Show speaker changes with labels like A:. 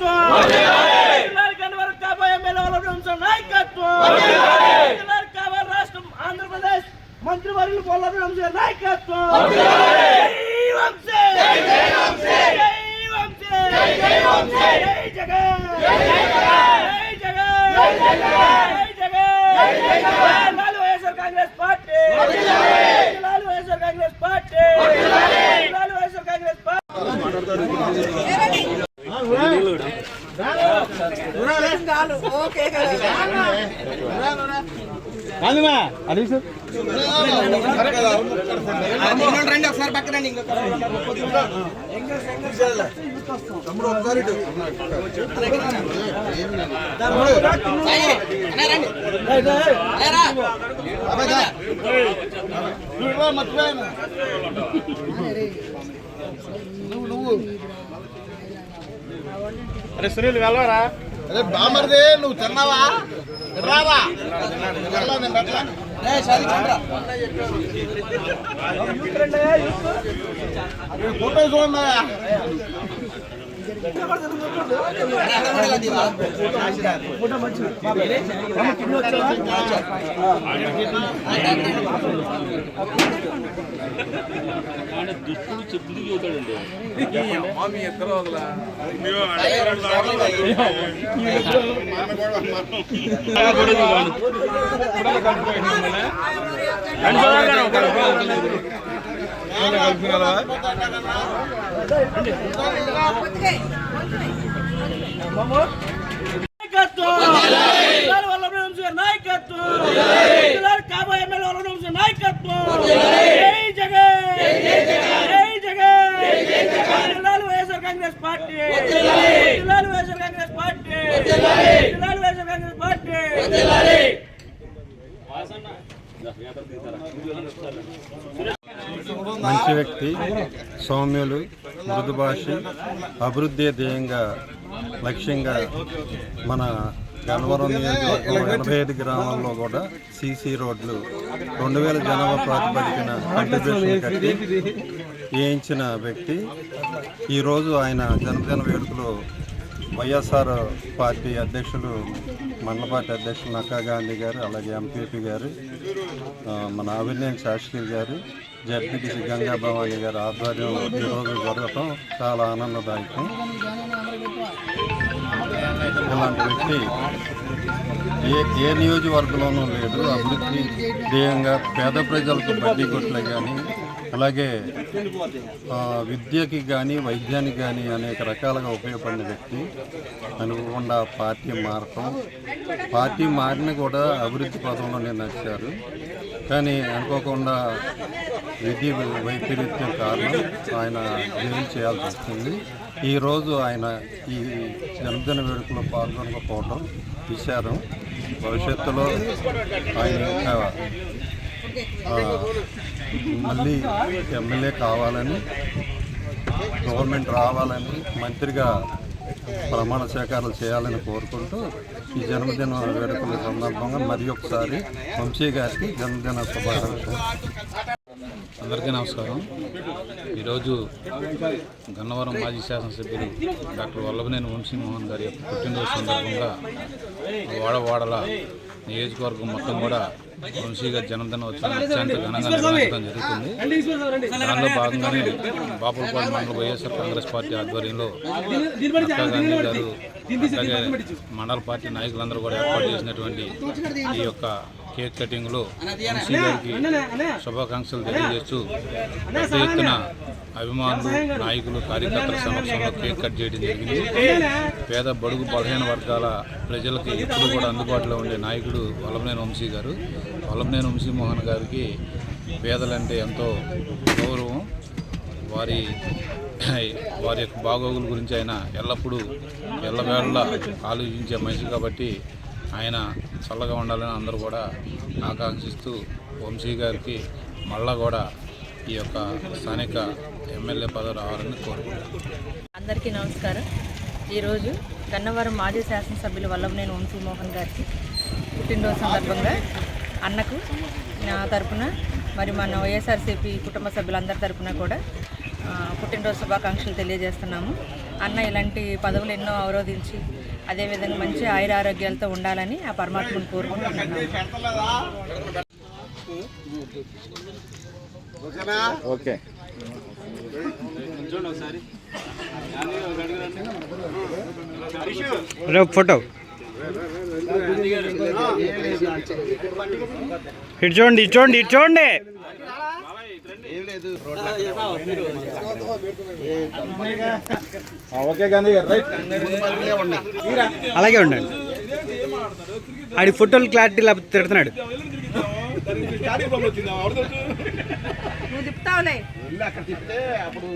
A: నాయకత్వం. జిల్లాల కాబోయే ఎమ్మెల్యేల నాయకత్వం. కాబోయే రాష్ట్రం ఆంధ్రప్రదేశ్. మంత్రివర్యులు పొల్ల వంశం నాయకత్వం. Vamsi. Jagan. YSR Congress party Lalu YSR Congress party లాలు వైఎస్ఆర్ కాంగ్రెస్ పార్టీ
B: రండి ఒకసారి పక్కన రండి ఇంకొక సాయి, అన్నా రండి. అన్నా రా.
C: అరే సునీల్ వెళ్ళరా
D: అరే బామర్దే నువ్వు తిన్నావా? రావా. ఫోటో చూడన్నా
B: దుస్తుడు చెప్పులు చూతాడండి ఇలా తీవా?
A: వదలా కాంగ్రెస్ పార్టీ జిల్లాల వైఎస్ఆర్ కాంగ్రెస్ పార్టీ జిల్లాల వైఎస్ఆర్ కాంగ్రెస్ పార్టీ
E: మంచి వ్యక్తి సౌమ్యులు మృదు భాష అభివృద్ధి ధ్యేయంగా లక్ష్యంగా మన గన్నవరం నియోజకవర్గం ఎనభై ఐదు గ్రామాల్లో కూడా సీసీ రోడ్లు రెండు వేల జనాభా ప్రాతిపదికన కంట్రిబ్యూషన్ కట్టి వేయించిన వ్యక్తి. ఈరోజు ఆయన జన్మదిన వేడుకలో వైఎస్ఆర్ పార్టీ అధ్యక్షులు మండల పార్టీ అధ్యక్షులు నక్కా గాంధీ గారు అలాగే ఎంపీపీ గారు మన అవినేని శాస్త్రి గారు జడ్పీటీసీ గంగా భవాని గారి ఆధ్వర్యంలో ఈరోజు జరగటం చాలా ఆనందదాయకం. ఇలాంటి వ్యక్తి ఏ ఏ నియోజకవర్గంలోనూ లేదు అభివృద్ధి ధ్యేయంగా పేద ప్రజలకు బడ్డీ కొట్లే కానీ అలాగే విద్యకి కానీ వైద్యానికి కానీ అనేక రకాలుగా ఉపయోగపడిన వ్యక్తి. అనుకోకుండా పార్టీ మారటం. పార్టీ మారిన కూడా అభివృద్ధి పదంలోనే నడిచారు కానీ అనుకోకుండా విధి వైపరీత్యం కారణం ఆయన జైలు చేయాల్సి వస్తుంది? ఈరోజు ఆయన ఈ జన్మదిన వేడుకలో పాల్గొనకపోవడం విచారం భవిష్యత్తులో ఆయన మళ్ళీ ఎమ్మెల్యే కావాలని గవర్నమెంట్ రావాలని మంత్రిగా ప్రమాణ స్వీకారాలు చేయాలని కోరుకుంటూ ఈ జన్మదిన వేడుకల సందర్భంగా మరి ఒకసారి వంశీ గారికి జన్మదిన శుభాకాంక్షలు.
F: అందరికీ నమస్కారం. ఈరోజు గన్నవరం మాజీ శాసనసభ్యులు డాక్టర్ వల్లభనేని వంశీమోహన్ గారి యొక్క పుట్టినరోజు సందర్భంగా వాడవాడల నియోజకవర్గం మొత్తం కూడా వంశీ గారి జన్మదిన ఉత్సవం అత్యంత ఘనంగా నిర్వహించడం జరుగుతుంది. దానిలో భాగంగానే బాపులపాడు మండల వైఎస్ఆర్ కాంగ్రెస్ పార్టీ ఆధ్వర్యంలో గాంధీ గారు అలాగే మండల పార్టీ నాయకులందరూ కూడా ఏర్పాటు చేసినటువంటి ఈ యొక్క కేక్ కటింగ్లో వంశీ గారికి శుభాకాంక్షలు తెలియజేస్తూ పెద్ద ఎత్తున అభిమానులు నాయకులు కార్యకర్తల సమక్షంలో కేక్ కట్ చేయడం జరిగింది. పేద బడుగు బలహీన వర్గాల ప్రజలకి ఎప్పుడు కూడా అందుబాటులో ఉండే నాయకుడు వల్లభనేని వంశీ గారు. వల్లభనేని వంశీమోహన్ గారికి పేదలంటే ఎంతో గౌరవం. వారి వారి యొక్క బాగోగుల గురించి ఆయన ఎల్లప్పుడూ ఎల్లవేళ్ళ ఆలోచించే మనిషి కాబట్టి ఆయన చల్లగా ఉండాలని అందరూ కూడా ఆకాంక్షిస్తూ వంశీ గారికి మళ్ళా కూడా ఈ యొక్క స్థానిక ఎమ్మెల్యే పదవి రావాలని కోరుకుంటున్నాను.
G: అందరికీ నమస్కారం. ఈరోజు గన్నవరం మాజీ శాసనసభ్యులు వల్లభనేని వంశీమోహన్ గారికి పుట్టినరోజు సందర్భంగా అన్నకు నా తరపున మరి మన వైఎస్ఆర్సీపీ కుటుంబ సభ్యులందరి తరపున కూడా పుట్టినరోజు శుభాకాంక్షలు తెలియజేస్తున్నాము. అన్న ఇలాంటి పదవులు ఎన్నో అవరోధించి అదేవిధంగా మంచి ఆయుర ఆరోగ్యాలతో ఉండాలని ఆ పరమాత్మను కోరుకుంటున్నాను.
D: ఓకే.
C: ఫోటో. ఇటు చూడండి ఇటు చూడండి ఇటు చూడండి.
D: ఓకే కానీ రైట్.
C: అలాగే ఉండండి. ఆడి ఫోటోలు క్లారిటీ లేకపోతే తిడుతున్నాడు.
G: నువ్వు తిప్పుతావులే.
D: అక్కడ తిప్పితే అప్పుడు